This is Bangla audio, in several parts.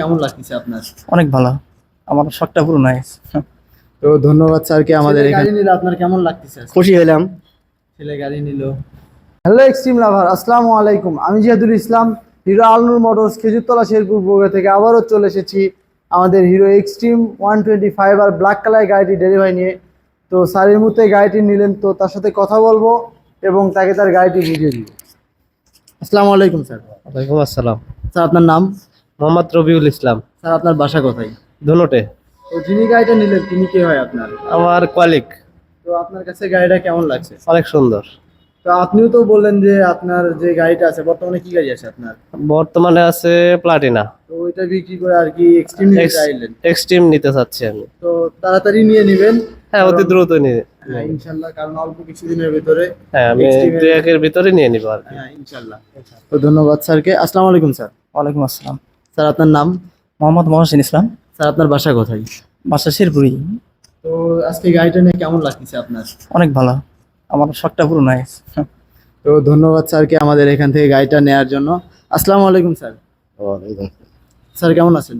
কেমন লাগতেছে আপনার? অনেক ভালো। আমার শখটা পুরো নাই তো ধন্যবাদ স্যার স্যারকে আমাদের গাড়ি নিলে আপনার কেমন লাগতেছে খুশি হলাম ছেলে গাড়ি নিল। হ্যালো এক্সট্রিম লাভার আসসালামু আলাইকুম। আমি জিয়াদুল ইসলাম হিরো আলনুর মোটরস খেজুরতলা শেরপুর বগুড়া থেকে আবারও চলে এসেছি আমাদের Hero Xtreme one twenty five আর ব্ল্যাক কালার গাড়িটি ডেলিভারি নিয়ে। তো স্যারের মুহূর্তে গাড়িটি নিলেন তো তার সাথে কথা বলব এবং তাকে তার গাড়িটি বুঝিয়ে দিব। আসসালামু আলাইকুম স্যার। ওয়ালাইকুম আসসালাম। স্যার আপনার নাম? মোহাম্মদ রবিউল ইসলাম। স্যার আপনার বাসা কোথায়? ধুনোটে। তো যিনি গাড়িটা নিলেন তিনি কে হয় আপনার? আমার কলিগ তো আপনার কাছে গাড়িটা কেমন লাগছে? অনেক সুন্দর। তো আপনিও তো বললেন যে আপনার যে গাড়িটা আছে বর্তমানে কি গাড়ি আছে আপনার? বর্তমানে আছে প্লাটিনা তো ওইটা বিক্রি করে আর কি এক্সট্রিম নিতে চাইলেন? এক্সট্রিম নিতে চাচ্ছি আমি। তো তাড়াতাড়ি নিয়ে নেবেন। হ্যাঁ অতি দ্রুত নিয়ে হ্যাঁ ইনশাল্লাহ কারণ অল্প কিছুদিনের ভিতরে হ্যাঁ আমি দুই একের ভিতরে নিয়ে নিবো আর কি। হ্যাঁ ইনশাল্লাহ। তো ধন্যবাদ স্যারকে। আসসালামু আলাইকুম স্যার। ওয়ালাইকুম আসসালাম। স্যার আপনার নাম? মোহাম্মদ মহসিন ইসলাম। স্যার আপনার বাসা কোথায়? বাসা শেরপুরি। তো আজকে গাড়িটা নিয়ে কেমন লাগতেছে আপনার? অনেক ভালো। আমার শখটা পুরো নাই। তো ধন্যবাদ স্যারকে আমাদের এখান থেকে গাড়িটা নেওয়ার জন্য। আসসালামু আলাইকুম স্যার। স্যার কেমন আছেন?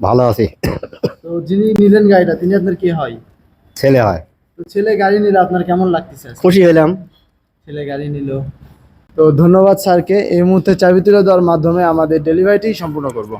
ভালো আছি। তো যিনি নিলেন গাড়িটা তিনি আপনার কি হয়? ছেলে হয়। তো ছেলে গাড়ি নিলে আপনার কেমন লাগতেছে? খুশি হলাম ছেলে গাড়ি নিল। তো ধন্যবাদ স্যারকে। এই মুহূর্তে চাবি তুলে দেওয়ার মাধ্যমে আমাদের ডেলিভারিটি সম্পূর্ণ করব।